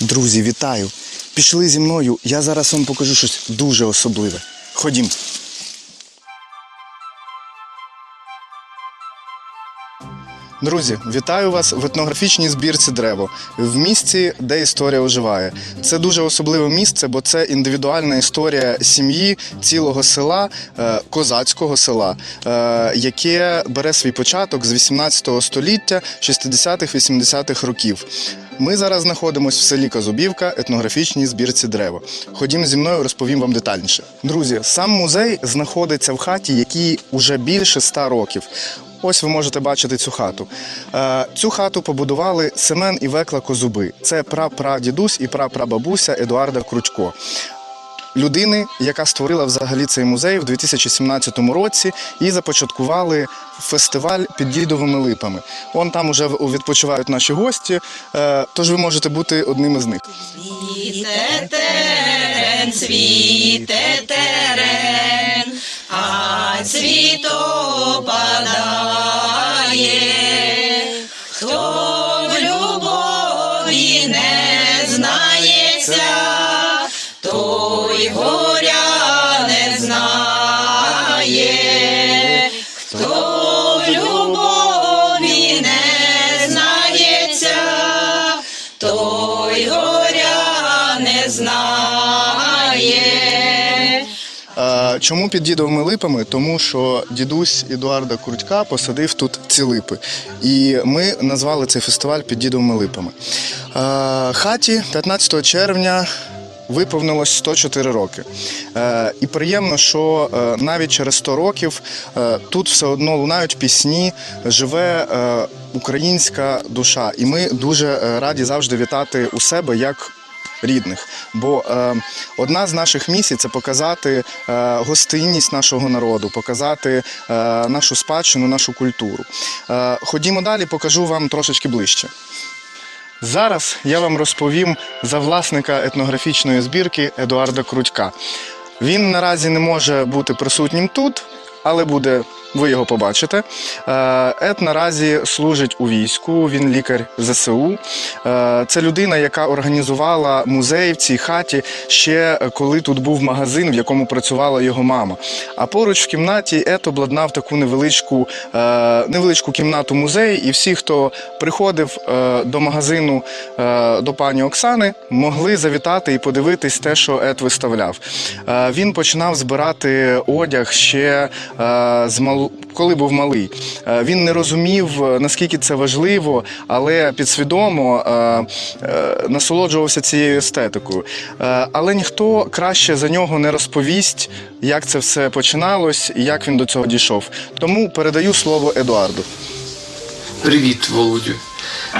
Друзі, вітаю! Пішли зі мною, я зараз вам покажу щось дуже особливе. Ходім. Друзі, вітаю вас в етнографічній збірці Древо в місці, де історія оживає. Це дуже особливе місце, бо це індивідуальна історія сім'ї цілого села, е, козацького села, е, яке бере свій початок з 18 століття, 60-х-80-х років. Ми зараз знаходимося в селі Казубівка, етнографічній збірці Древо. Ходім зі мною, розповім вам детальніше. Друзі, сам музей знаходиться в хаті, якій уже більше ста років. Ось ви можете бачити цю хату. Е, Цю хату побудували Семен і Векла Козуби. Це прапрадідусь і прапрабабуся Едуарда Кручко. Людини, яка створила взагалі цей музей в 2017 році і започаткували фестиваль під дідовими липами. Вон там уже відпочивають наші гості, е, тож ви можете бути одним із них. Світе терен, світе терен, а цвіто хто в любові не знається, той горя не знає, хто в любові не знається, той горя не знає. Чому під дідовими липами? Тому що дідусь Едуарда Крутька посадив тут ці липи. І ми назвали цей фестиваль під дідовими липами. Хаті 15 червня. Виповнилось 104 роки. Е, і приємно, що е, навіть через 100 років е, тут все одно лунають пісні, живе е, українська душа. І ми дуже е, раді завжди вітати у себе як рідних. Бо е, одна з наших місій це показати е, гостинність нашого народу, показати е, нашу спадщину, нашу культуру. Е, ходімо далі, покажу вам трошечки ближче. Зараз я вам розповім за власника етнографічної збірки Едуарда Крутька. Він наразі не може бути присутнім тут, але буде. Ви його побачите. Е, Ед наразі служить у війську, він лікар ЗСУ. Е, Це людина, яка організувала музей в цій хаті ще коли тут був магазин, в якому працювала його мама. А поруч в кімнаті Ед обладнав таку невеличку, е, невеличку кімнату музей, і всі, хто приходив е, до магазину е, до пані Оксани, могли завітати і подивитись те, що Ед виставляв. Е, Він починав збирати одяг ще е, з мал... коли був малий. Е, Він не розумів, е, наскільки це важливо, але підсвідомо е, е, насолоджувався цією естетикою. Е, Але ніхто краще за нього не розповість, як це все починалось і як він до цього дійшов. Тому передаю слово Едуарду. Привіт, Володю.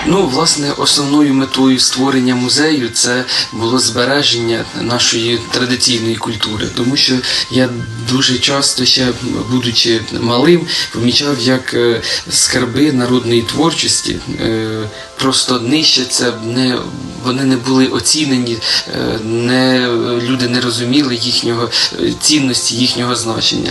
Ну, власне, основною метою створення музею це було збереження нашої традиційної культури, тому що я дуже часто, ще будучи малим, помічав, як е, скарби народної творчості е, просто нищаться, не, вони не були оцінені, е, не, люди не розуміли їхнього е, цінності, їхнього значення.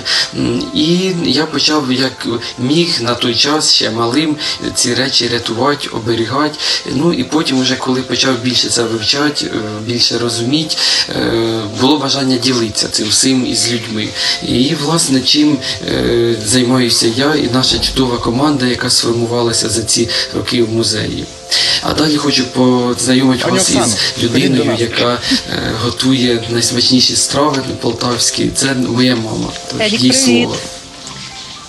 І я почав як міг на той час ще малим ці речі рятувати, оберігати. Ну і потім, вже коли почав більше це вивчати, е, більше розуміти, було бажання ділитися цим всім із людьми. І власне чим займаюся я і наша чудова команда, яка сформувалася за ці роки в музеї. А далі хочу познайомити Пані вас із людиною, яка е, готує найсмачніші страви полтавські. Це моя мама. Тож їй слово.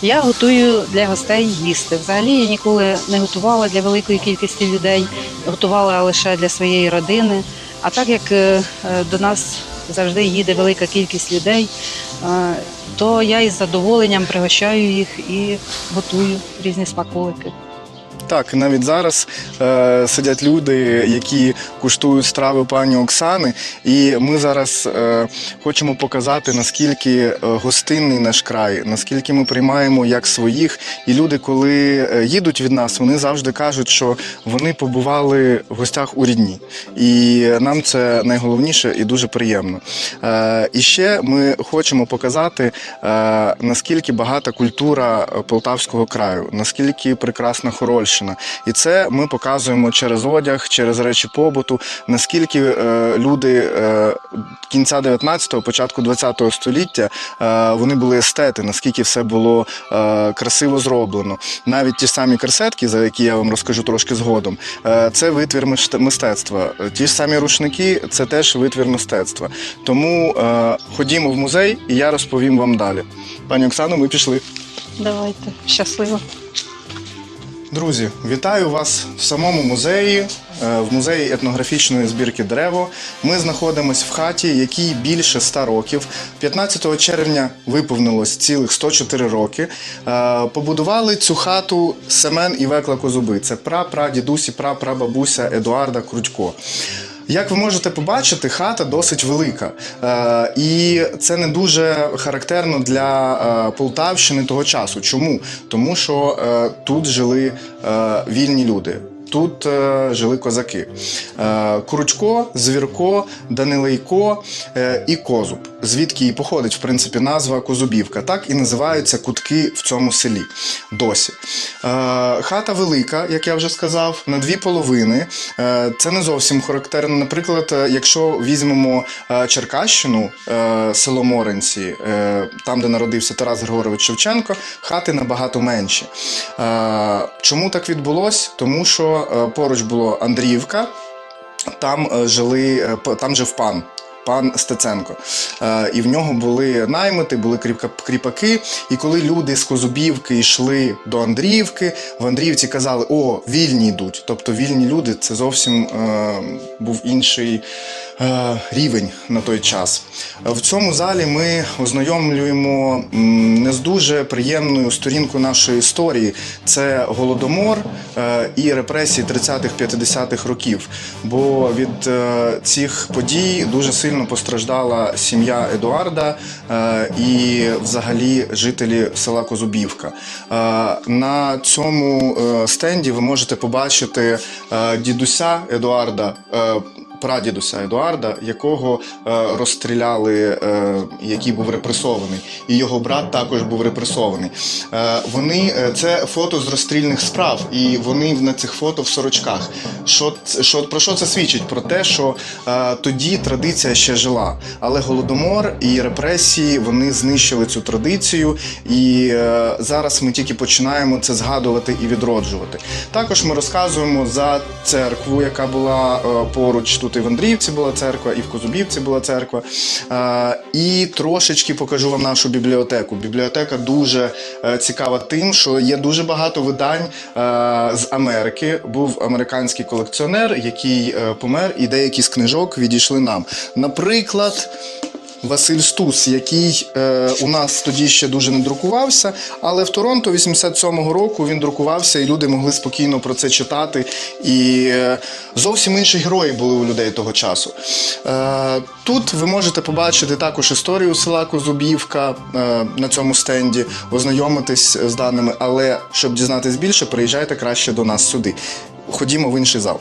Я готую для гостей їсти. Взагалі я ніколи не готувала для великої кількості людей, готувала лише для своєї родини. А так як е, е, до нас завжди їде велика кількість людей, то я із задоволенням пригощаю їх і готую різні смаколики. Так, навіть зараз е, сидять люди, які куштують страви пані Оксани, і ми зараз е, хочемо показати, наскільки е, гостинний наш край, наскільки ми приймаємо як своїх. І люди, коли е, їдуть від нас, вони завжди кажуть, що вони побували в гостях у рідні. І нам це найголовніше і дуже приємно. Е, і ще ми хочемо показати, е, наскільки багата культура е, Полтавського краю, наскільки прекрасна Хорольщина. Полтавщина. І це ми показуємо через одяг, через речі побуту, наскільки е, люди е, кінця 19-го, початку 20-го століття е, вони були естети, наскільки все було е, красиво зроблено. Навіть ті самі керсетки, за які я вам розкажу трошки згодом, е, це витвір мистецтва. Ті ж самі рушники це теж витвір мистецтва. Тому е, ходімо в музей, і я розповім вам далі. Пані Оксано, ми пішли. Давайте, щасливо. Друзі, вітаю вас в самому музеї, е, в музеї етнографічної збірки Древо. Ми знаходимося в хаті, якій більше 100 років. 15 червня виповнилось цілих 104 роки. Е, Побудували цю хату Семен і Векла Козуби. Це пра-прадідусі, пра-прабабуся Едуарда Крутько. Як ви можете побачити, хата досить велика. Е, і це не дуже характерно для е, Полтавщини того часу. Чому? Тому що е, тут жили вільні люди. Тут е, жили козаки. Е, Кручко, Звірко, Данилейко е, і Козуб. Звідки і походить, в принципі, назва Козубівка. Так і називаються кутки в цьому селі досі. Е, хата велика, як я вже сказав, на дві половини. Е, це не зовсім характерно. Наприклад, е, якщо візьмемо Черкащину, село Моренці, там, де народився Тарас Григорович Шевченко, хати набагато менші. Чому так відбулось? Тому що поруч було Андріївка, там жили, там жив пан. Пан Стеценко. Е, і в нього були наймити, були кріпаки. І коли люди з Козубівки йшли до Андріївки, в Андріївці казали: О, вільні йдуть. Тобто вільні люди це зовсім е, був інший рівень на той час. Е, В цьому залі ми ознайомлюємо не з дуже приємною сторінкою нашої історії. Це голодомор е, і репресії 30-х-50-х років. Бо від е, цих подій дуже сильно постраждала сім'я Едуарда е, і взагалі жителі села Козубівка. Е, на цьому е, стенді ви можете побачити е, дідуся Едуарда. Прадідуся Едуарда, якого е, розстріляли, е, який був репресований, і його брат також був репресований. Е, вони це фото з розстрільних справ, і вони на цих фото в сорочках. Що, що про що це свідчить? Про те, що тоді традиція ще жила, але голодомор і репресії вони знищили цю традицію, і зараз ми тільки починаємо це згадувати і відроджувати. Також ми розказуємо за церкву, яка була поруч. Тут і в Андріївці була церква, і в Козубівці була церква. І трошечки покажу вам нашу бібліотеку. Бібліотека дуже е, цікава тим, що є дуже багато видань е, з Америки. Був американський колекціонер, який е, помер, і деякі з книжок відійшли нам. Наприклад. Василь Стус, який е, у нас тоді ще дуже не друкувався, але в Торонто 87-го року він друкувався, і люди могли спокійно про це читати. І е, зовсім інші герої були у людей того часу. Е, тут ви можете побачити також історію села Козубівка е, на цьому стенді, ознайомитись з даними, але щоб дізнатись більше, приїжджайте краще до нас сюди. Ходімо в інший зал.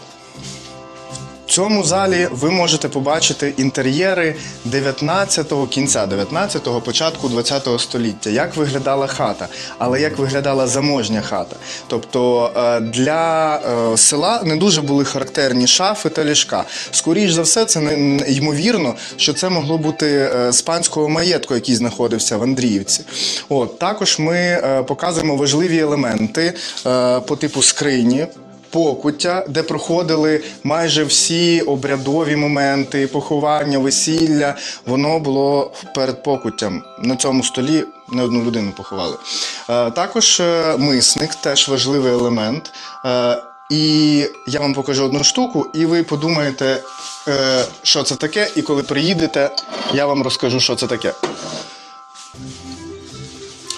Цьому залі ви можете побачити інтер'єри 19-го, кінця 19-го, початку 20-го століття, як виглядала хата, але як виглядала заможня хата. Тобто е, для е, села не дуже були характерні шафи та ліжка. Скоріш за все, це не- ймовірно, що це могло бути е, з панського маєтку, який знаходився в Андріївці. От також ми показуємо важливі елементи по типу скрині покуття, де проходили майже всі обрядові моменти, поховання, весілля. Воно було перед покуттям. На цьому столі не одну людину поховали. Е, Також е, мисник теж важливий елемент. Е, І я вам покажу одну штуку, і ви подумаєте, що це таке, і коли приїдете, я вам розкажу, що це таке.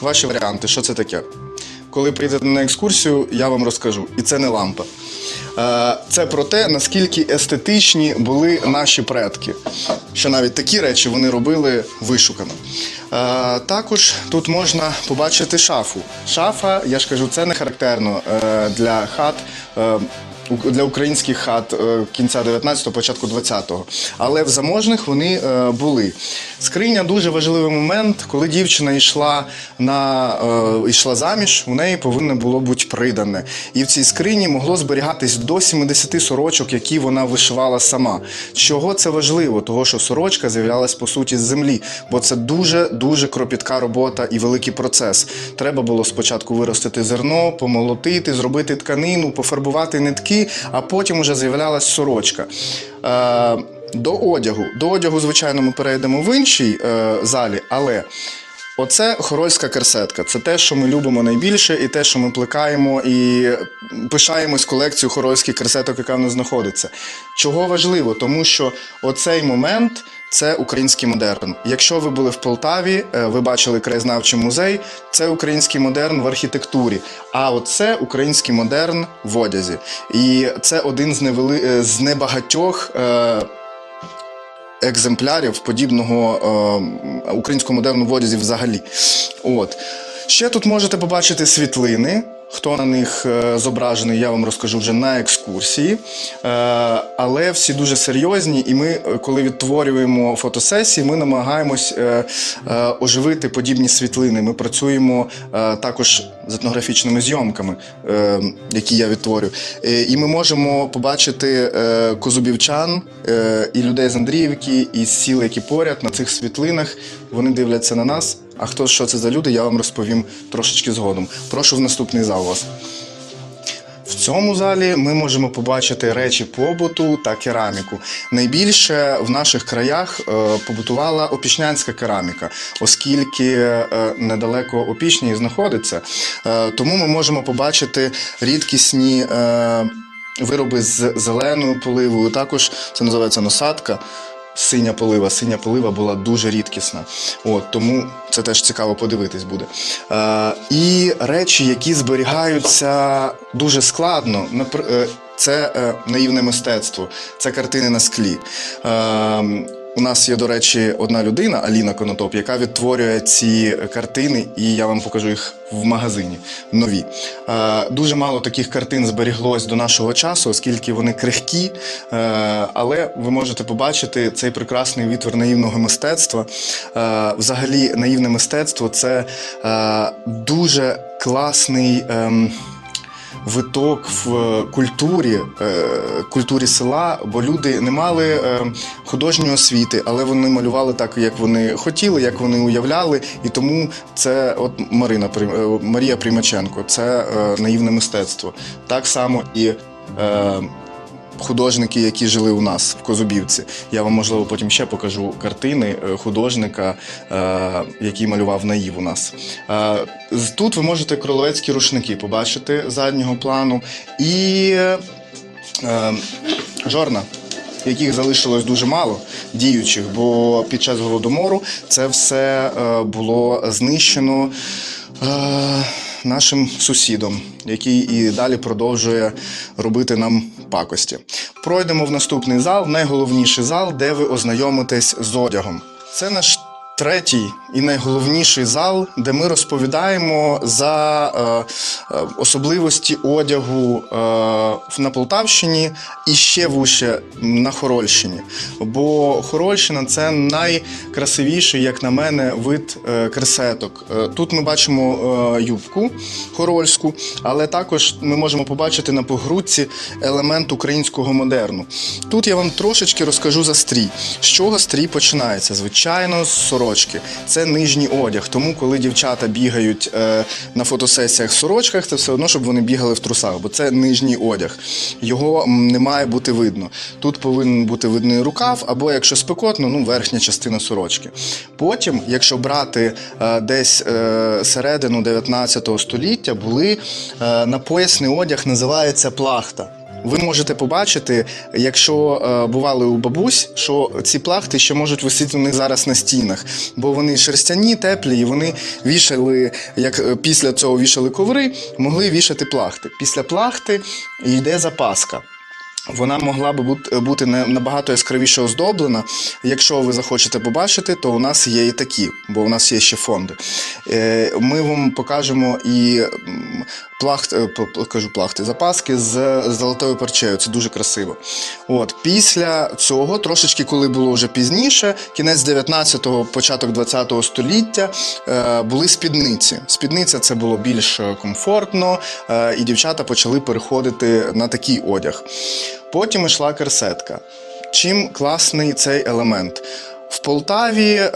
Ваші варіанти, що це таке? Коли прийдете на екскурсію, я вам розкажу. І це не лампа. Е, Це про те, наскільки естетичні були наші предки. Що навіть такі речі вони робили вишукано. Е, Також тут можна побачити шафу. Шафа, я ж кажу, це не характерно е, для хат. Для українських хат е, кінця 19-го, початку 20-го. Але в заможних вони е, були. Скриня дуже важливий момент, коли дівчина йшла на е, йшла заміж, у неї повинно було бути придане. І в цій скрині могло зберігатись до 70 сорочок, які вона вишивала сама. Чого це важливо? Того, що сорочка з'являлась по суті з землі, бо це дуже дуже кропітка робота і великий процес. Треба було спочатку виростити зерно, помолотити, зробити тканину, пофарбувати нитки, а потім вже з'являлась сорочка. Е, до одягу. До одягу, звичайно, ми перейдемо в іншій е, залі, але оце хорольська керсетка. Це те, що ми любимо найбільше, і те, що ми плекаємо і пишаємось колекцією хорольських керсеток, яка в нас знаходиться. Чого важливо? Тому що оцей момент. Це український модерн. Якщо ви були в Полтаві, е, ви бачили краєзнавчий музей. Це український модерн в архітектурі. А оце український модерн в одязі. І це один з невели... е, з небагатьох. Е екземплярів подібного е, українського модерну в одязі взагалі. От. Ще тут можете побачити світлини. Хто на них е, зображений, я вам розкажу вже на екскурсії. Е, але всі дуже серйозні, і ми, е, коли відтворюємо фотосесії, ми намагаємось оживити подібні світлини. Ми працюємо також з етнографічними зйомками, які я відтворю. І ми можемо побачити козубівчан і людей з Андріївки, і з сіл, які поряд на цих світлинах. Вони дивляться на нас. А хто що це за люди, я вам розповім трошечки згодом. Прошу в наступний зал вас. В цьому залі ми можемо побачити речі побуту та кераміку. Найбільше в наших краях е, побутувала опішнянська кераміка, оскільки е, недалеко Опішні знаходиться. Е, тому ми можемо побачити рідкісні вироби з зеленою поливою. Також це називається носатка. Синя полива. Синя полива була дуже рідкісна. От, тому це теж цікаво подивитись буде. Е, і речі, які зберігаються дуже складно. Е, Це е, наївне мистецтво, це картини на склі. Е, у нас є, до речі, одна людина, Аліна Конотоп, яка відтворює ці картини, і я вам покажу їх в магазині нові. Е, дуже мало таких картин зберіглось до нашого часу, оскільки вони крихкі. Е, але ви можете побачити цей прекрасний витвір наївного мистецтва. Е, взагалі, наївне мистецтво це дуже класний. Виток в культурі, е, культурі села, бо люди не мали е, художньої освіти, але вони малювали так, як вони хотіли, як вони уявляли. І тому це от Марина е, Марія Примаченко, це е, наївне мистецтво. Так само і. Художники, які жили у нас в Козубівці. Я вам, можливо, потім ще покажу картини е, художника, е, який малював наїв у нас. Е, Тут ви можете кроловецькі рушники побачити заднього плану і жорна. Яких залишилось дуже мало діючих, бо під час голодомору це все було знищено нашим сусідом, який і далі продовжує робити нам пакості. Пройдемо в наступний зал, найголовніший зал, де ви ознайомитесь з одягом. Це наш третій і найголовніший зал, де ми розповідаємо за е, е, особливості одягу е, на Полтавщині і ще вище на Хорольщині. Бо Хорольщина це найкрасивіший, як на мене, вид е, кресеток. Е, тут ми бачимо е, юбку хорольську, але також ми можемо побачити на погрудці елемент українського модерну. Тут я вам трошечки розкажу за стрій. З чого стрій починається? Звичайно, з сорочки. Це нижній одяг. Тому, коли дівчата бігають е, на фотосесіях в сорочках, це все одно, щоб вони бігали в трусах, бо це нижній одяг. Його не має бути видно. Тут повинен бути видний рукав, або якщо спекотно, ну верхня частина сорочки. Потім, якщо брати е, десь е, середину 19 століття, були е, напоясний одяг, називається плахта. Ви можете побачити, якщо е, бували у бабусь, що ці плахти ще можуть висіти у них зараз на стінах, бо вони шерстяні, теплі, і вони вішали, як е, після цього вішали коври, могли вішати плахти. Після плахти йде запаска. Вона могла би бути набагато яскравіше оздоблена. Якщо ви захочете побачити, то у нас є і такі, бо у нас є ще фонди. Е, Ми вам покажемо і плахт, е, кажу плахти, запаски з золотою парчею. Це дуже красиво. От після цього, трошечки, коли було вже пізніше, кінець 19-го, початок 20-го століття, е, були спідниці. Спідниця це було більш комфортно, і дівчата почали переходити на такий одяг. Потім йшла керсетка. Чим класний цей елемент? В Полтаві е,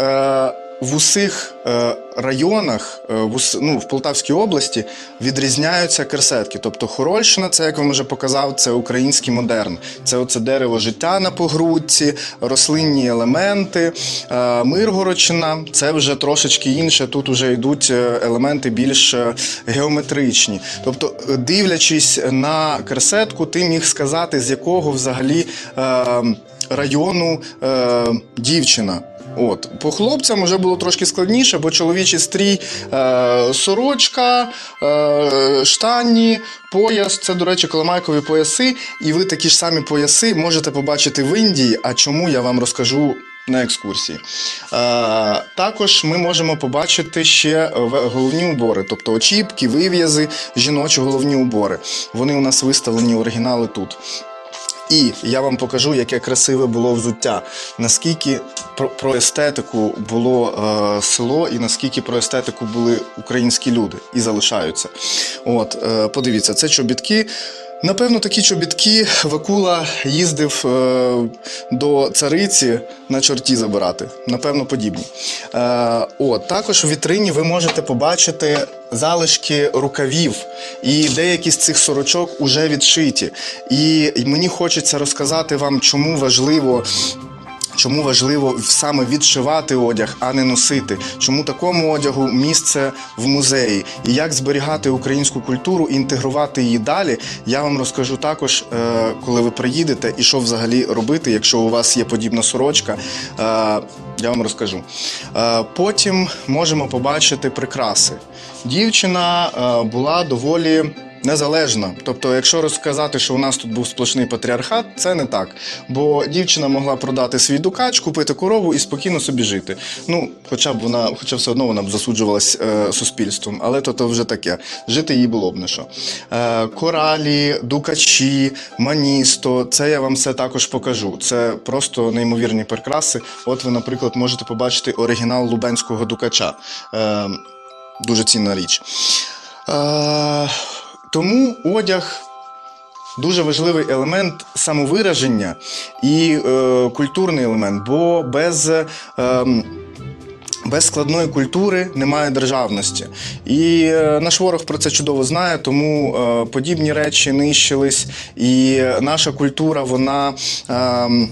в усіх е, районах, е, ну, в Полтавській області відрізняються керсетки. Тобто Хорольщина, це як вам вже показав, це український модерн. Це оце дерево життя на погрудці, рослинні елементи. Е, Миргородщина це вже трошечки інше. Тут вже йдуть елементи більш геометричні. Тобто, дивлячись на керсетку, ти міг сказати, з якого взагалі е, району дівчина. От по хлопцям вже було трошки складніше, бо чоловічий стрій, е, сорочка, е, штані, пояс. Це, до речі, коломайкові пояси. І ви такі ж самі пояси можете побачити в Індії. А чому я вам розкажу на екскурсії? Е, також ми можемо побачити ще головні убори, тобто очіпки, вив'язи, жіночі головні убори. Вони у нас виставлені оригінали тут. І я вам покажу, яке красиве було взуття, наскільки про, естетику було е, село, і наскільки про естетику були українські люди і залишаються. От, е, подивіться, це чобітки. Напевно, такі чобітки Вакула їздив е, до цариці на чорті забирати. Напевно, подібні. Е, от, також в вітрині ви можете побачити залишки рукавів, і деякі з цих сорочок уже відшиті. І мені хочеться розказати вам, чому важливо. Чому важливо саме відшивати одяг, а не носити? Чому такому одягу місце в музеї? І як зберігати українську культуру, інтегрувати її далі? Я вам розкажу також, е, коли ви приїдете, і що взагалі робити, якщо у вас є подібна сорочка. Е, Я вам розкажу. Е, Потім можемо побачити прикраси. Дівчина була доволі незалежна. Тобто, якщо розказати, що у нас тут був сплошний патріархат, це не так. Бо дівчина могла продати свій дукач, купити корову і спокійно собі жити. Ну, хоча б вона, хоча все одно вона б засуджувалась е, суспільством, але то, то вже таке. Жити їй було б не що. Е, коралі, дукачі, маністо. Це я вам все також покажу. Це просто неймовірні прикраси. От ви, наприклад, можете побачити оригінал лубенського дукача. Е, дуже цінна річ. Е, тому одяг дуже важливий елемент самовираження і е, культурний елемент, бо без. Е, без складної культури немає державності. І е, наш ворог про це чудово знає, тому е, подібні речі нищились. І наша культура, вона. ем,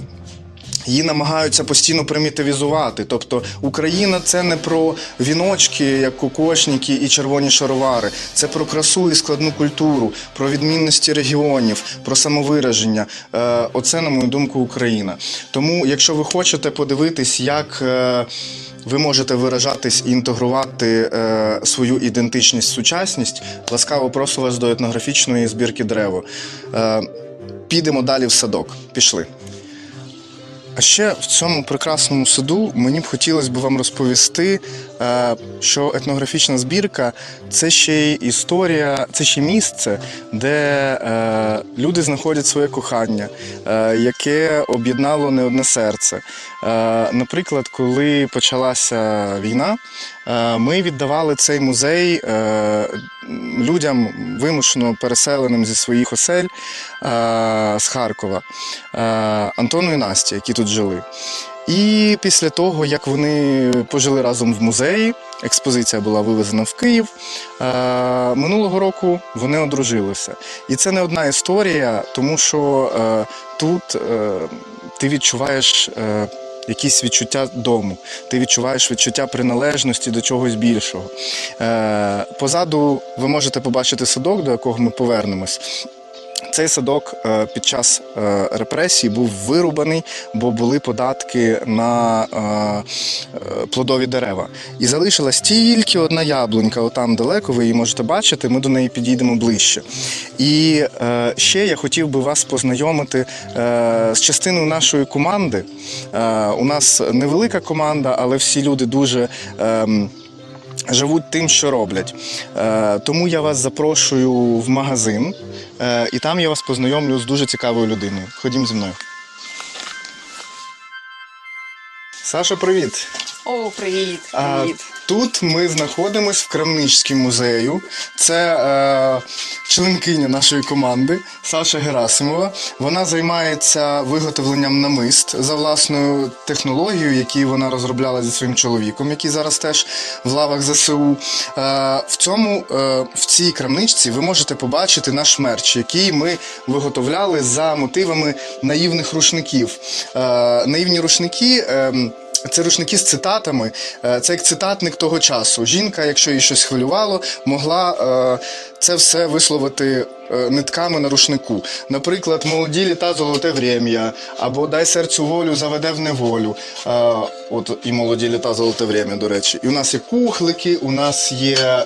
Її намагаються постійно примітивізувати. Тобто Україна це не про віночки, як кокошники і червоні шаровари. Це про красу і складну культуру, про відмінності регіонів, про самовираження. Е, Оце, на мою думку, Україна. Тому, якщо ви хочете подивитись, як. е, ви можете виражатись і інтегрувати е, свою ідентичність, сучасність. Ласкаво прошу вас до етнографічної збірки древо. Е, підемо далі в садок. Пішли. А ще в цьому прекрасному саду мені б хотілося б вам розповісти, що етнографічна збірка це ще й історія, це ще місце, де е, люди знаходять своє кохання, е, яке об'єднало не одне серце. Е, Наприклад, коли почалася війна, е, ми віддавали цей музей е, людям вимушено переселеним зі своїх осель е, з Харкова, е, Антону і Насті, які тут жили. І після того, як вони пожили разом в музеї, експозиція була вивезена в Київ. е, Минулого року вони одружилися. І це не одна історія, тому що е, тут е, ти відчуваєш. Якісь відчуття дому, ти відчуваєш відчуття приналежності до чогось більшого. Позаду ви можете побачити садок, до якого ми повернемось. Цей садок е, під час е, репресій був вирубаний, бо були податки на е, плодові дерева. І залишилась тільки одна яблунька, отам далеко, ви її можете бачити, ми до неї підійдемо ближче. І ще я хотів би вас познайомити з частиною нашої команди. У нас невелика команда, але всі люди дуже. Живуть тим, що роблять. Е, тому я вас запрошую в магазин, е, і там я вас познайомлю з дуже цікавою людиною. Ходім зі мною. Саша, привіт! О, привіт, А, привіт. Тут ми знаходимося в Крамничському музею. Це е, членкиня нашої команди Саша Герасимова. Вона займається виготовленням намист за власною технологією, яку вона розробляла зі своїм чоловіком, який зараз теж в лавах ЗСУ. Е, в цьому е, в цій крамничці ви можете побачити наш мерч, який ми виготовляли за мотивами наївних рушників. Е, наївні рушники. ем, це рушники з цитатами. Е, Це як цитатник того часу. Жінка, якщо її щось хвилювало, могла е, це все висловити е, нитками на рушнику. Наприклад, молоді літа золоте врем'я, або дай серцю волю, заведе в неволю. От і молоді літа золоте врем'я, до речі. І у нас є кухлики, у нас є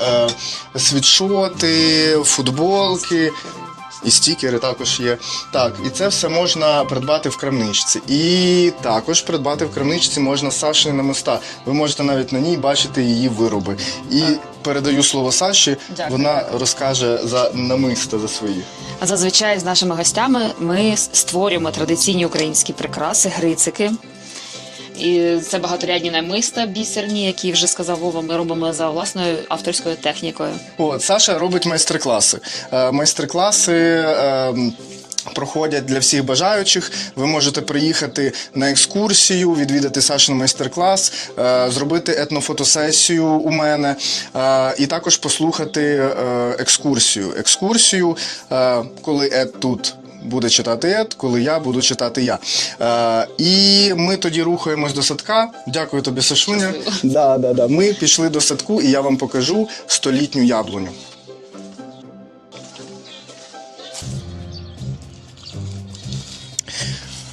світшоти, футболки. І стікери також є. Так, і це все можна придбати в крамничці. І також придбати в крамничці можна Сашини намиста. Ви можете навіть на ній бачити її вироби. І передаю слово Саші, Дякую. вона розкаже за намиста за свої. А зазвичай з нашими гостями ми створюємо традиційні українські прикраси, грицики. І це багаторядні намиста бісерні, які вже сказав Вова, ми робимо за власною авторською технікою. От Саша робить майстер-класи. Е, Майстер-класи. е, Проходять для всіх бажаючих. Ви можете приїхати на екскурсію, відвідати Сашин майстер-клас, е, зробити етнофотосесію у мене е, і також послухати екскурсію. Екскурсію, коли Ед тут буде читати Ед, коли я буду читати я. Е, і ми тоді рухаємось до садка. Дякую тобі, Сашуня. Да, да, да. Ми пішли до садку, і я вам покажу столітню яблуню.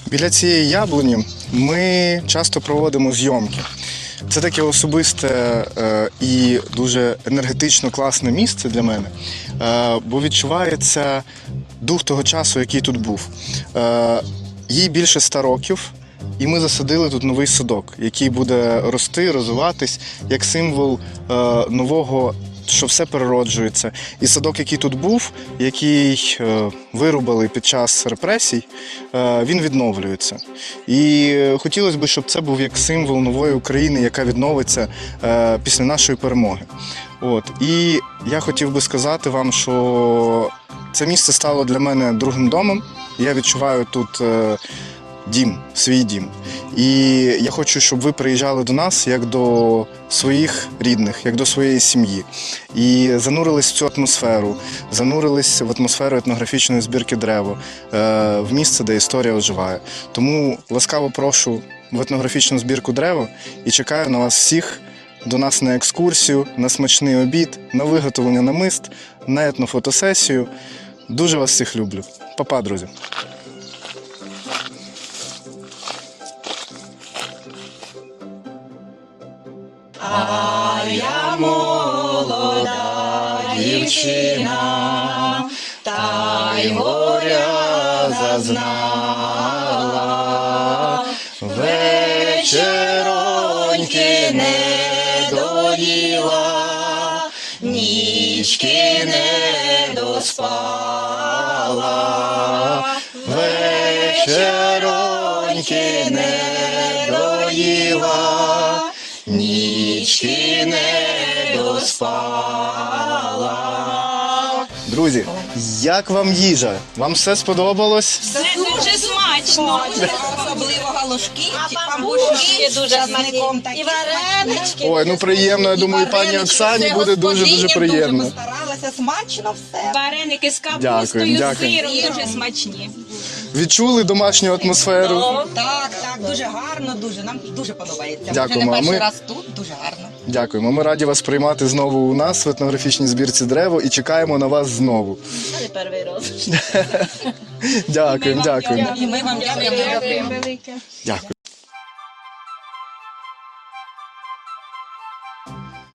Біля цієї яблуні ми часто проводимо зйомки. Це таке особисте е, і дуже енергетично класне місце для мене, е, бо відчувається дух того часу, який тут був. Е, їй більше ста років, і ми засадили тут новий садок, який буде рости, розвиватись як символ нового що все перероджується. І садок, який тут був, який е, вирубали під час репресій, е, він відновлюється. І е, хотілося б, щоб це був як символ нової України, яка відновиться після нашої перемоги. От. І я хотів би сказати вам, що це місце стало для мене другим домом. Я відчуваю тут. Дім, свій дім. І я хочу, щоб ви приїжджали до нас як до своїх рідних, як до своєї сім'ї. І занурились в цю атмосферу, занурились в атмосферу етнографічної збірки древо, е, в місце, де історія оживає. Тому ласкаво прошу в етнографічну збірку древо і чекаю на вас всіх до нас на екскурсію, на смачний обід, на виготовлення намист, на етнофотосесію. Дуже вас всіх люблю. Па-па, друзі. Молода дівчина, та й горя зазнала, вечероньки не доїла, нічки не доспала, вечероньки не доїла. Нічки не доспала. Друзі, як вам їжа? Вам все сподобалось? Це дуже смачно. Особливо галушки, пампушки дуже часником такі. І варенички. Ой, ну приємно. Я думаю, пані Оксані буде дуже дуже приємно. Дуже постаралася, смачно все. Вареники з капустою, з дякую. сиром дуже смачні. Відчули домашню атмосферу? Так, так, дуже гарно, дуже. Нам дуже подобається. Дякуємо, Вже а не перший ми- раз тут, дуже гарно. Дякуємо. Ми раді вас приймати знову у нас в етнографічній збірці древо і чекаємо на вас знову. Це не перший раз. Дякуємо, дякуємо. І ми вам дякуємо. Дякую.